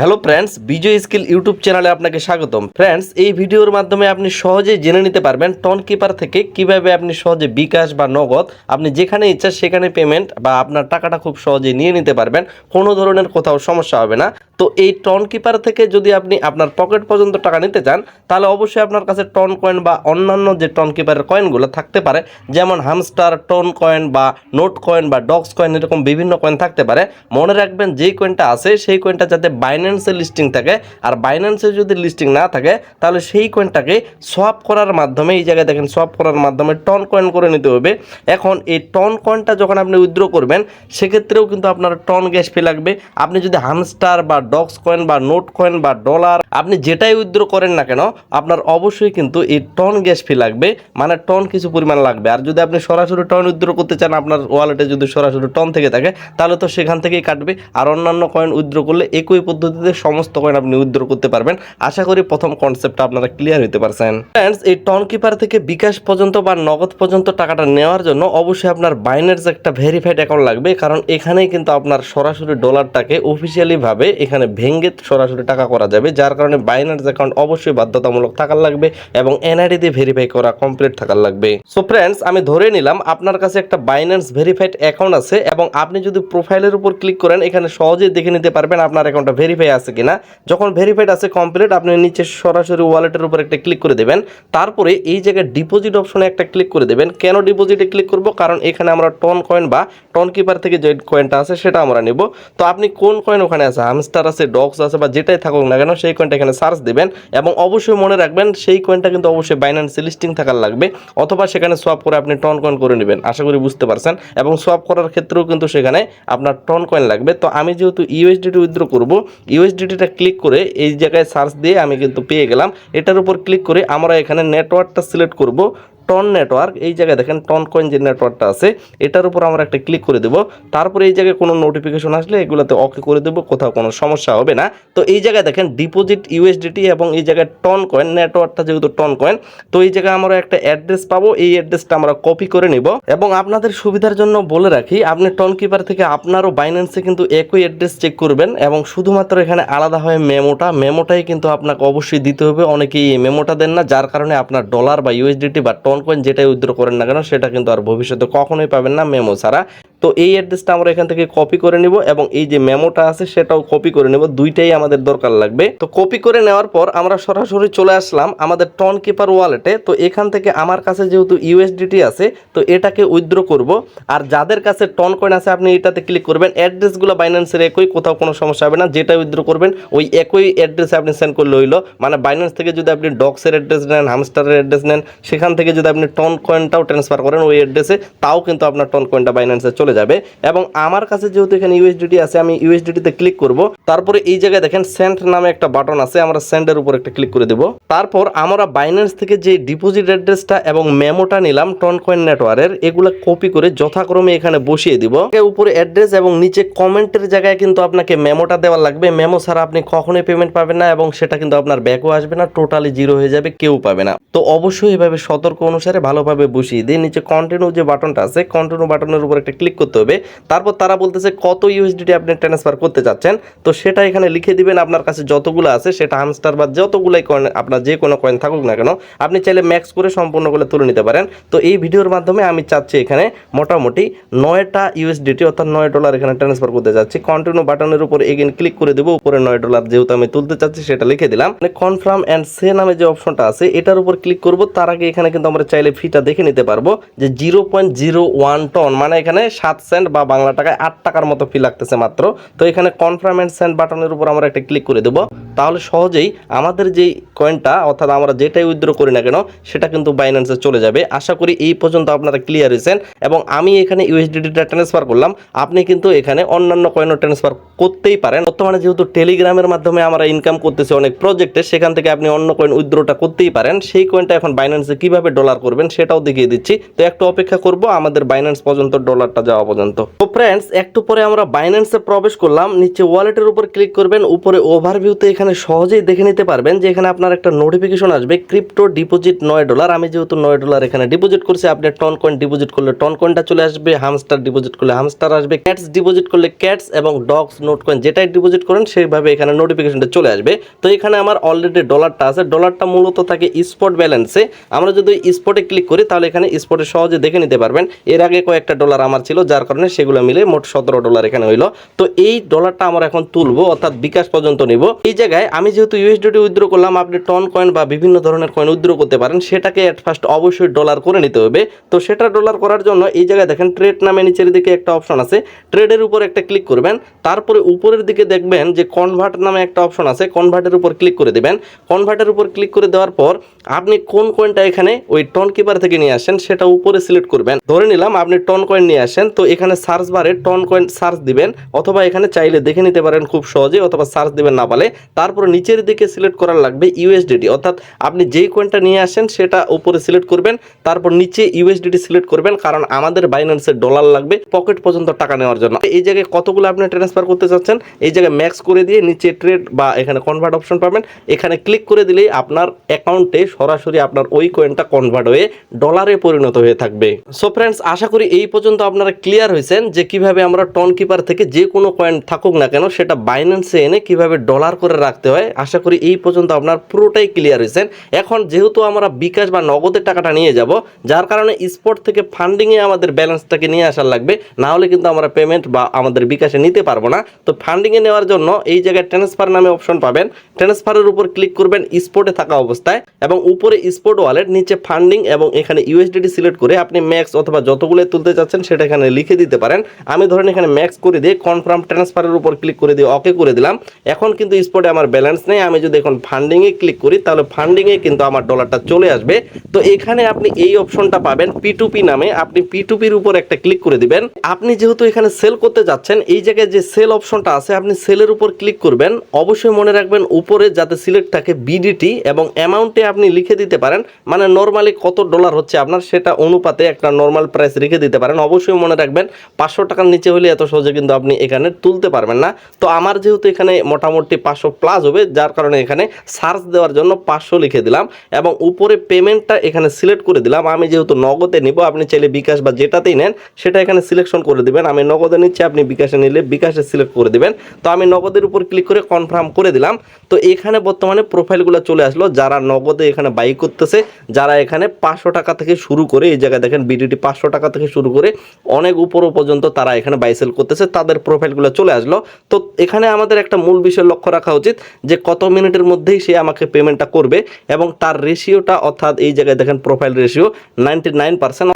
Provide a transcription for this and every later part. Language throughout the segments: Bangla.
Hello friends, Bijoy skill YouTube চ্যানেলে আপনাকে স্বাগতম। ফ্রেন্ডস, এই ভিডিওর মাধ্যমে আপনি সহজেই জেনে নিতে পারবেন টন কিপার থেকে কীভাবে আপনি সহজে বিকাশ বা নগদ আপনি যেখানে ইচ্ছা সেখানে পেমেন্ট বা আপনার টাকাটা খুব সহজে নিয়ে নিতে পারবেন। কোনো ধরনের কোথাও সমস্যা হবে না। তো এই টন কিপার থেকে যদি আপনি আপনার পকেট পর্যন্ত টাকা নিতে চান, তাহলে অবশ্যই আপনার কাছে টন কয়েন বা অন্যান্য যে টন কিপারের কয়েনগুলো থাকতে পারে, যেমন হামস্টার টন কয়েন বা নোট কয়েন বা ডক্স কয়েন এরকম বিভিন্ন কয়েন থাকতে পারে। মনে রাখবেন যেই কয়েনটা আছে, সেই কয়েনটা যাতে বাইন্যান্সে লিস্টিং থাকে। আর বাইন্যান্সে যদি লিস্টিং না থাকে, তাহলে সেই কয়েনটাকে সোয়াপ করার মাধ্যমে, এই জায়গায় দেখেন সোয়াপ করার মাধ্যমে টন কয়েন করে নিতে হবে। এখন এই টন কয়েনটা যখন আপনি উইথড্র করবেন, সেক্ষেত্রেও কিন্তু আপনার টন গ্যাস ফি লাগবে। আপনি যদি হামস্টার বা ডক্স কয়েন বা নোট কয়েন বা ডলার আপনি যেটাই উইথড্র করেন না কেন, আপনার অবশ্যই কিন্তু এই টন গ্যাস ফি লাগবে। মানে টন কিছু পরিমাণ লাগবে। আর যদি আপনি সরাসরি টন উইথড্র করতে চান, আপনার ওয়ালেটে যদি সরাসরি টন থেকে থাকে, তাহলে তো সেখান থেকেই কাটবে। আর অন্যান্য কয়েন উইথড্র করলে একই পদ্ধতিতে সমস্ত কয়েন আপনি উইথড্র করতে পারবেন। আশা করি প্রথম কনসেপ্টটা আপনারা ক্লিয়ার হতে পারছেন। ফ্রেন্ডস এই টন কিপার থেকে বিকাশ পর্যন্ত বা নগদ পর্যন্ত টাকাটা নেওয়ার জন্য অবশ্যই আপনার বাইনার্স একটা ভেরিফাইড অ্যাকাউন্ট লাগবে, কারণ এখানেই কিন্তু আপনার সরাসরি ডলারটাকে অফিসিয়ালি ভাবে এখানে ভেঙ্গে সরাসরি টাকা করা যাবে, যার কারণে বাইনার্স অ্যাকাউন্ট অবশ্যই বাধ্যতামূলক থাকার লাগবে এবং এনআইডি দিয়ে ভেরিফাই করা কমপ্লিট থাকার লাগবে। সো ফ্রেন্ডস আমি ধরে নিলাম আপনার কাছে একটা বাইন্যান্স ভেরিফাইড অ্যাকাউন্ট আছে এবং আপনি যদি প্রোফাইলের উপর ক্লিক করেন, এখানে সহজেই দেখে নিতে পারবেন আপনার অ্যাকাউন্টটা ভেরিফাই আছে কিনা, যখন ভেরিফাইড আছে কমপ্লিট আপনি নিচে সরাসরি ওয়ালেটের উপর একটা ক্লিক করে দেবেন, তারপরে এই জায়গায় ডিপোজিট অপশনে একটা ক্লিক করে দেবেন। কেন ডিপোজিটে ক্লিক করব? কারণ এখানে আমরা টন কয়েন বা টন কিপার থেকে যে কয়েনটা আছে, সেটা আমরা নেব। তো আপনি কোন কয়েন ওখানে আছে হামস্টার আছে ডগস আছে বা যেটাই থাকুক না কেন, সেই কয়েনটা এখানে সার্চ দেবেন এবং অবশ্যই মনে রাখবেন, সেই কয়েনটা কিন্তু অবশ্যই বাইন্যান্সে লিস্টিং থাকার লাগবে, অথবা সেখানে সোয়াপ করে আপনি টন কয়েন করে নেবেন, আশা করি বুঝতে পারছেন। এবং সোয়াপ করার ক্ষেত্রেও কিন্তু সেখানে আপনার টন কয়েন লাগবে। তো আমি যেহেতু ইউএসডিটি উইথড্র করব ইউএসডিটিটা ক্লিক করে এই জায়গায় সার্চ দিয়ে আমি কিন্তু পেয়ে গেলাম। এটার উপর ক্লিক করে আমরা এখানে নেটওয়ার্কটা সিলেক্ট করব। টন নেটওয়ার্ক এই জায়গায় দেখেন টন কয়েন যে নেটওয়ার্কটা আছে, এটার উপর আমরা একটা ক্লিক করে দেবো। তারপরে এই জায়গায় কোনো নোটিফিকেশন আসলে এগুলোতে ওকে করে দেবো, কোথাও কোনো সমস্যা হবে না। তো এই জায়গায় দেখেন ডিপোজিট ইউএসডিটি এবং এই জায়গায় টন কয়েন নেটওয়ার্কটা যেহেতু টন কয়েন তো এই জায়গায় আমরা একটা অ্যাড্রেস পাবো, এই অ্যাড্রেসটা আমরা কপি করে নিব। এবং আপনাদের সুবিধার জন্য বলে রাখি, আপনি টন কিপার থেকে আপনারও বাইন্যান্সে কিন্তু একই অ্যাড্রেস চেক করবেন এবং শুধুমাত্র এখানে আলাদা হয় মেমোটা মেমোটাই কিন্তু আপনাকে অবশ্যই দিতে হবে, অনেকেই এই মেমোটা দেন না, যার কারণে আপনার ডলার বা ইউএসডিটি বা টন কয়েন যেটাই উইথড্র করেন না কেন, সেটা কিন্তু আর ভবিষ্যতে কখনোই পাবেন না। মেমো ছাড়া তো এই অ্যাড্রেসটা আমরা এখান থেকে কপি করে নিব এবং এই যে মেমোটা আছে সেটাও কপি করে নেব। দুইটাই আমাদের দরকার লাগবে। তো কপি করে নেওয়ার পর আমরা সরাসরি চলে আসলাম আমাদের টন কিপার ওয়ালেটে তো এখান থেকে আমার কাছে যেহেতু ইউএসডিটি আছে, তো এটাকে উইথড্র করব। আর যাদের কাছে টন কয়েন আছে, আপনি এটাতে ক্লিক করবেন। অ্যাড্রেসগুলো বাইন্যান্সের একই, কোথাও কোনো সমস্যা হবে না। যেটা উইথড্র করবেন, ওই একই অ্যাড্রেসে আপনি সেন্ড করলে হইল। মানে বাইন্যান্স থেকে যদি আপনি ডক্সের অ্যাড্রেস নেন হামস্টারের অ্যাড্রেস নেন, সেখান থেকে যদি আপনি টন কয়েনটাও ট্রান্সফার করেন ওই অ্যাড্রেসে তাও কিন্তু আপনার টন কয়েনটা বাইন্যান্সে চলে যাবে এবং আমার কাছে যেহেতু এখানে ইউএসডিটি আছে, আমি ইউএসডিটিতে ক্লিক করব। তারপরে এই জায়গায় দেখেন সেন্ট নামে একটা বাটন আছে, আমরা সেন্ডের উপর একটা ক্লিক করে দেব। তারপর আমরা বাইন্যান্স থেকে যে ডিপোজিট অ্যাড্রেসটা এবং মেমোটা নিলাম টন কয়েন নেটওয়ার্কের এগুলো কপি করে যথাক্রমে এখানে বসিয়ে দিব। উপরে অ্যাড্রেস এবং নিচে কমেন্টের জায়গায় কিন্তু আপনাকে মেমোটা দেওয়া লাগবে। মেমো ছাড়া আপনি কখনোই পেমেন্ট পাবেন না এবং সেটা কিন্তু আপনার ব্যাকও আসবে না টোটালি জিরো হয়ে যাবে, কেউ পাবে না। তো অবশ্যই এভাবে সতর্ক অনুসারে ভালোভাবে বসিয়ে দিয়ে নিচে কন্টিনিউ যে বাটনটা আছে কন্টিনিউ বাটনের উপর একটা ক্লিক করতে হবে। তারপর তারা বলতেছে, কত ইউএসডিটি আপনি ট্রান্সফার করতে চাচ্ছেন তো সেটা এখানে লিখে দিবেন, আপনার কাছে যতগুলো আছে, সেটা হামস্টার বা যতগুলাই কয়েন আপনার যে কোনো কয়েন থাকুক না কেন, আপনি চাইলে ম্যাক্স করে সম্পূর্ণ করে তুলে নিতে পারেন। তো এই ভিডিওর মাধ্যমে আমি চাচ্ছি এখানে মোটামুটি নয়টা ইউএসডিটি অর্থাৎ নয় ডলার এখানে ট্রান্সফার করতে চাচ্ছি কন্টিনিউ বাটনের উপর এগেন ক্লিক করে দেবো, উপরে নয় ডলার যেহেতু আমি তুলতে চাচ্ছি, সেটা লিখে দিলাম। মানে কনফার্ম অ্যান্ড সে নামে যে অপশনটা আছে, এটার উপর ক্লিক করব, তার আগে এখানে কিন্তু আমরা চাইলে ফিটা দেখে নিতে পারব যে zero point zero one ton মানে এখানে সাত সেন্ট বা বাংলা টাকায় আট টাকার মতো ফি লাগতেছে মাত্র। তো এখানে কনফার্ম সেন্ট বাটনের উপর আমরা একটা ক্লিক করে দেবো। তাহলে সহজেই আমাদের যেই কয়েনটা অর্থাৎ আমরা যেটাই উইথড্র করি না কেন, সেটা কিন্তু বাইন্যান্সে চলে যাবে। আশা করি এই পর্যন্ত আপনারা ক্লিয়ার হয়েছেন এবং আমি এখানে ইউএসডিটিটা ট্রান্সফার করলাম। আপনি কিন্তু এখানে অন্যান্য কয়েনও ট্রান্সফার করতেই পারেন। বর্তমানে যেহেতু টেলিগ্রামের মাধ্যমে আমরা ইনকাম করতেছি অনেক প্রজেক্টে সেখান থেকে আপনি অন্য কয়েন উইথড্রটা করতেই পারেন। সেই কয়েনটা এখন বাইন্যান্সে কীভাবে ডলার করবেন, সেটাও দেখিয়ে দিচ্ছি। তো একটু অপেক্ষা করব, আমাদের বাইন্যান্স পর্যন্ত ডলারটা যাওয়া পর্যন্ত। তো ফ্রেন্ডস একটু পরে আমরা বাইন্যান্সে প্রবেশ করলাম। নিচে ওয়ালেটের উপর ক্লিক করবেন। উপরে ওভারভিউতে এখানে সহজেই দেখে নিতে পারবেন যে এখানে আপনার একটা নোটিফিকেশন আসবে ক্রিপ্টো ডিপোজিট নয় ডলার আমি যেহেতু নয় ডলার এখানে ডিপোজিট করছি, আপনি টন কয়েন ডিপোজিট করলে টন কয়েনটা চলে আসবে হামস্টার ডিপোজিট করলে হামস্টার আসবে ক্যাটস ডিপোজিট করলে ক্যাটস এবং ডগস নোট কয়েন যেটাই ডিপোজিট করেন, সেইভাবে এখানে নোটিফিকেশনটা চলে আসবে। তো এখানে আমার অলরেডি ডলারটা আছে ডলারটা মূলত থাকে স্পট ব্যালেন্সে আমরা যদি স্পটে ক্লিক করি, তাহলে এখানে স্পটে সহজে দেখে নিতে পারবেন। এর আগে কয়েকটা ডলার আমার ছিল, যার কারণে সেগুলো মিলে মোট সতেরো ডলার এখানে হইল। তো এই ডলারটা আমরা এখন তুলবো, অর্থাৎ বিকাশ পর্যন্ত নিব। এই জায়গায় আমি যেহেতু ইউএসডিটি উইথড্র করলাম, আপনি টন কয়েন বা বিভিন্ন ধরনের কয়েন উইথড্র করতে পারেন, সেটাকে এট ফার্স্ট অবশ্যই ডলার করে নিতে হবে। তো সেটা ডলার করার জন্য এই জায়গায় দেখেন ট্রেড নামে নিচের দিকে একটা অপশন আছে। ট্রেডের উপর একটা ক্লিক করবেন, তারপরে উপরের দিকে দেখবেন যে কনভার্ট নামে একটা অপশন আছে কনভার্টের উপর ক্লিক করে দেবেন। কনভার্টের উপর ক্লিক করে দেওয়ার পর আপনি কোন কয়েনটা এখানে ওই টন কিপার থেকে নিয়ে আসেন, সেটা উপরে সিলেক্ট করবেন। ধরে নিলাম আপনি টন কয়েন নিয়ে আসেন, তো এখানে সার্চ বারে টন কয়েন সার্চ দিবেন, অথবা এখানে চাইলে দেখে নিতে পারেন খুব সহজে অথবা সার্চ দিবেন না পালে তারপর নিচের দিকে সিলেক্ট করার লাগবে ইউএসডিটি অর্থাৎ আপনি যেই কয়েনটা নিয়ে আসেন সেটা উপরে সিলেক্ট করবেন, তারপর নিচে ইউএসডিটি সিলেক্ট করবেন, কারণ আমাদের বাইন্যান্সের ডলার লাগবে পকেট পর্যন্ত টাকা নেওয়ার জন্য। এই জায়গায় কতগুলো আপনি ট্রান্সফার করতে চাচ্ছেন, এই জায়গায় ম্যাক্স করে দিয়ে নিচে ট্রেড বা এখানে কনভার্ট অপশন পাবেন। এখানে ক্লিক করে দিলেই আপনার অ্যাকাউন্টে সরাসরি আপনার ওই কয়েনটা কনভার্ট হয়ে ডলারে পরিণত হয়ে থাকবে। সো ফ্রেন্ডস আশা করি এই পর্যন্ত আপনারা ক্লিয়ার হয়েছেন যে কীভাবে আমরা টন কিপার থেকে যে কোনো কয়েন থাকুক না কেন, সেটা বাইন্যান্সে এনে কীভাবে ডলার করে রাখতে হয়। আশা করি এই পর্যন্ত আপনার পুরোটাই ক্লিয়ার হয়েছেন। এখন যেহেতু আমরা বিকাশ বা নগদের টাকাটা নিয়ে যাব, যার কারণে স্পট থেকে ফান্ডিংয়ে আমাদের ব্যালেন্সটাকে নিয়ে আসার লাগবে। না হলে কিন্তু আমরা পেমেন্ট বা আমাদের বিকাশে নিতে পারব না। তো ফান্ডিংয়ে নেওয়ার জন্য এই জায়গায় ট্রান্সফার নামে অপশন পাবেন। ট্রান্সফারের উপর ক্লিক করবেন স্পটে থাকা অবস্থায় এবং উপরে স্পট ওয়ালেট নিচে ফান্ডিং এবং এখানে ইউএসডিটি সিলেক্ট করে আপনি ম্যাক্স অথবা যতগুলো তুলতে চাচ্ছেন সেটা এখানে লিখে দিতে পারেন। আমি ধরেন এখানে ম্যাক্স করে দিয়ে কনফার্ম ট্রান্সফারের উপর ক্লিক করে দিয়ে ওকে করে দিলাম। এখন কিন্তু স্পটে আমার ব্যালেন্স নেই, আমি যদি এখন ফান্ডিংয়ে ক্লিক করি, তাহলে ফান্ডিংয়ে কিন্তু আমার ডলারটা চলে আসবে। তো এখানে আপনি এই অপশনটা পাবেন পি নামে। আপনি পি টুপির উপর একটা ক্লিক করে দিবেন। আপনি যেহেতু এখানে সেল করতে যাচ্ছেন, এই জায়গায় যে সেল অপশনটা আছে, আপনি সেলের উপর ক্লিক করবেন। অবশ্যই মনে রাখবেন, উপরে যাতে সিলেক্ট থাকে বিডিটি এবং অ্যামাউন্টে আপনি লিখে দিতে পারেন। মানে নর্মালি কত ডলার হচ্ছে আপনার, সেটা অনুপাতে একটা নর্মাল প্রাইস রেখে দিতে পারেন। অবশ্যই মনে রাখবেন, পাঁচশো টাকার নিচে হলে এত সহজে কিন্তু আপনি এখানে তুলতে পারবেন না। তো আমার যেহেতু এখানে মোটামুটি পাঁচশো প্লাস হবে, যার কারণে এখানে সার্চ দেওয়ার জন্য পাঁচশো লিখে দিলাম এবং উপরে পেমেন্টটা এখানে সিলেক্ট করে দিলাম। আমি যেহেতু নগদে নিব, আপনি চাইলে বিকাশ বা যেটাতেই নেন, সেটা এখানে সিলেকশন করে দিবেন। আমি নগদে নিচ্ছি, আপনি বিকাশে নিলে বিকাশে সিলেক্ট করে দিবেন। তো আমি নগদের উপর ক্লিক করে কনফার্ম করে দিলাম। তো এখানে বর্তমানে প্রোফাইলগুলো চলে আসলো। যারা নগদে এখানে বাই করতেছে, যারা এখানে পাঁচশো টাকা থেকে শুরু করে, এই জায়গায় দেখেন বিডিটি পাঁচশো টাকা থেকে শুরু করে, অনেক উপর পর্যন্ত তারা এখানে বাই সেল করতেছে, তাদের প্রোফাইলগুলো চলে আসলো। তো এখানে আমাদের একটা মূল বিষয় লক্ষ্য রাখা উচিত। যে কত মিনিটের মধ্যেই সে আমাকে পেমেন্টটা করবে এবং তার রেশিওটা অর্থাৎ এই জায়গায় দেখেন প্রোফাইল রেশিও নাইনটি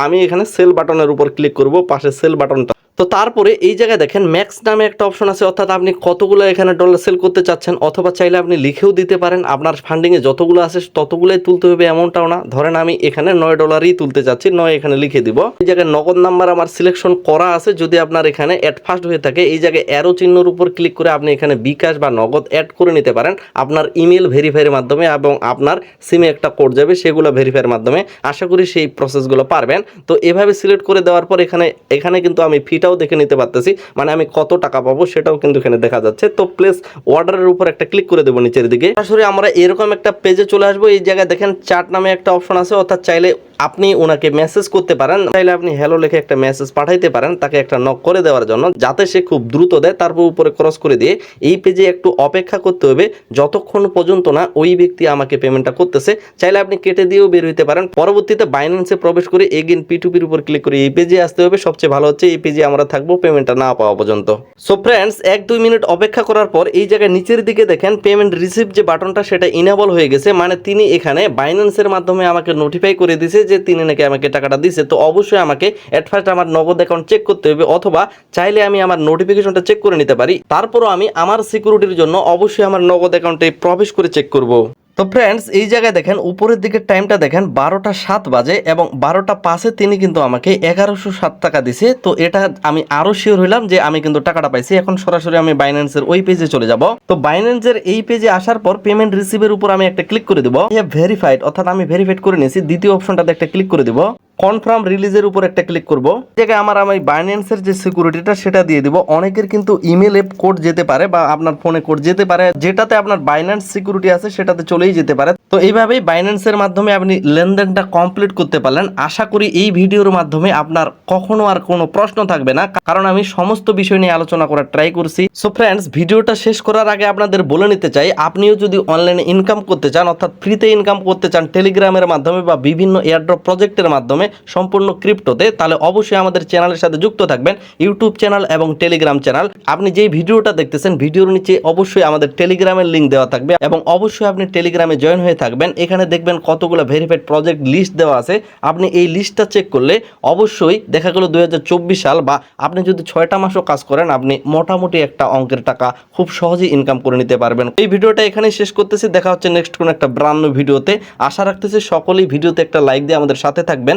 আমি এখানে সেল বাটনের উপর ক্লিক করব, পাশে সেল বাটনটা তো তারপরে এই জায়গায় দেখেন ম্যাক্স নামে একটা অপশন আছে, অর্থাৎ আপনি কতগুলো এখানে ডলার সেল করতে চাচ্ছেন, অথবা চাইলে আপনি লিখেও দিতে পারেন। আপনার ফান্ডিংয়ে যতগুলো আছে, ততগুলোই তুলতে হবে এমনটাও না। ধরেন আমি এখানে নয় ডলারই তুলতে চাচ্ছি, নয় এখানে লিখে দিব। এই জায়গায় নগদ নাম্বার আমার সিলেকশন করা আছে, যদি আপনার এখানে অ্যাড ফার্স্ট হয়ে থাকে, এই জায়গায় অ্যারো চিহ্নর উপর ক্লিক করে আপনি এখানে বিকাশ বা নগদ অ্যাড করে নিতে পারেন। আপনার ইমেল ভেরিফাইয়ের মাধ্যমে এবং আপনার সিমে একটা কোড যাবে, সেগুলো ভেরিফাইয়ের মাধ্যমে। আশা করি সেই প্রসেসগুলো পারবেন। তো এভাবে সিলেক্ট করে দেওয়ার পর এখানে এখানে কিন্তু আমি ফিটাও দেখে নিতে পারতেছি। মানে আমি কত টাকা পাবো সেটাও কিন্তু এখানে দেখা যাচ্ছে। তো প্লেস অর্ডারের উপর একটা ক্লিক করে দেবো নিচের দিকে। সরাসরি আমরা এরকম একটা পেজে চলে আসব। এই জায়গায় দেখেন চার্ট নামে একটা অপশন আছে। অর্থাৎ চাইলে আপনি ওনাকে মেসেজ করতে পারেন, চাইলে আপনি হ্যালো লিখে একটা মেসেজ পাঠাইতে পারেন, তাকে একটা নক করে দেওয়ার জন্য, যাতে সে খুব দ্রুত দেয়, তারপর উপরে ক্রস করে দিয়ে এই পেজে একটু অপেক্ষা করতে হবে, যতক্ষণ পর্যন্ত না ওই ব্যক্তি আমাকে পেমেন্টটা করতেছে, চাইলে আপনি কেটে দিয়েও বের হইতে পারেন, পরবর্তীতে বাইন্যান্সে প্রবেশ করে এগেন পি টু উপর ক্লিক করে এই পেজে আসতে হবে, সবচেয়ে ভালো হচ্ছে এই পেজে আমরা থাকব পেমেন্টটা না পাওয়া পর্যন্ত। সো ফ্রেন্ডস এক দুই মিনিট অপেক্ষা করার পর এই জায়গায় নিচের দিকে দেখেন পেমেন্ট রিসিভ যে বাটনটা সেটা ইনেবল হয়ে গেছে মানে তিনি এখানে বাইন্যান্সের মাধ্যমে আমাকে নোটিফাই করে দিয়েছে যে তিনি নাকি আমাকে টাকাটা দিছে, তো অবশ্যই আমাকে এট ফার্স্ট আমার নগদ অ্যাকাউন্ট চেক করতে হবে, অথবা চাইলে আমি আমার নোটিফিকেশনটা চেক করে নিতে পারি। তারপরও আমি আমার সিকিউরিটির জন্য অবশ্যই আমার নগদ অ্যাকাউন্টে প্রবেশ করে চেক করব। তো ফ্রেন্ডস এই জায়গায় দেখেন, উপরের দিকে টাইমটা দেখেন, বারোটা সাত বাজে এবং বারোটা পাঁচে তিনি কিন্তু আমাকে এগারোশো সাত টাকা দিছে। তো এটা আমি আরও শিওর হইলাম যে আমি কিন্তু টাকাটা পাইছি। এখন সরাসরি আমি বাইন্যান্সের ওই পেজে চলে যাব। তো বাইন্যান্সের এই পেজে আসার পর পেমেন্ট রিসিভের উপর আমি একটা ক্লিক করে দেবো। ভেরিফাইড অর্থাৎ আমি ভেরিফাইড করে নিয়েছি। দ্বিতীয় অপশনটাতে একটা ক্লিক করে দেবো। কনফার্ম রিলিজের উপর একটা ক্লিক করব। জায়গায় আমার আমি বাইন্যান্সের যে সিকিউরিটিটা সেটা দিয়ে দিব। অনেকের কিন্তু ইমেলে কোড যেতে পারে বা আপনার ফোনে কোড যেতে পারে। যেটাতে আপনার বাইন্যান্স সিকিউরিটি আছে, সেটাতে চলেই যেতে পারে। তো এইভাবেই বাইন্যান্সের মাধ্যমে আপনি লেনদেনটা কমপ্লিট করতে পারলেন। আশা করি এই ভিডিওর মাধ্যমে আপনার কখনো আর কোনো প্রশ্ন থাকবে না। কারণ আমি সমস্ত বিষয় নিয়ে আলোচনা করার ট্রাই করছি। সো ফ্রেন্ডস ভিডিওটা শেষ করার আগে আপনাদের বলে নিতে চাই, আপনিও যদি অনলাইনে ইনকাম করতে চান, অর্থাৎ ফ্রিতে ইনকাম করতে চান টেলিগ্রামের মাধ্যমে বা বিভিন্ন এয়ারড্রপ প্রজেক্টের মাধ্যমে সম্পূর্ণ ক্রিপ্টোতে, তাহলে অবশ্যই আমাদের চ্যানেলের সাথে যুক্ত থাকবেন, ইউটিউব চ্যানেল এবং টেলিগ্রাম চ্যানেল। আপনি যেই ভিডিওটা দেখতেছেন, ভিডিওর নিচে অবশ্যই আমাদের টেলিগ্রামের লিঙ্ক দেওয়া থাকবে এবং অবশ্যই আপনি টেলিগ্রামে জয়েন হয়ে থাকবেন। এখানে দেখবেন কতগুলো ভেরিফাইড প্রজেক্ট লিস্ট দেওয়া আছে। আপনি এই লিস্টটা চেক করলে অবশ্যই দেখা গেল দুই সাল বা আপনি যদি ছয়টা মাসও কাজ করেন, আপনি মোটামুটি একটা অঙ্কের টাকা খুব সহজেই ইনকাম করে নিতে পারবেন। এই ভিডিওটা এখানে শেষ করতেছি। দেখা হচ্ছে নেক্সট কোনো একটা ব্রান্ড ভিডিওতে আশা রাখতেছি সকলেই ভিডিওতে একটা লাইক দিয়ে আমাদের সাথে থাকবেন।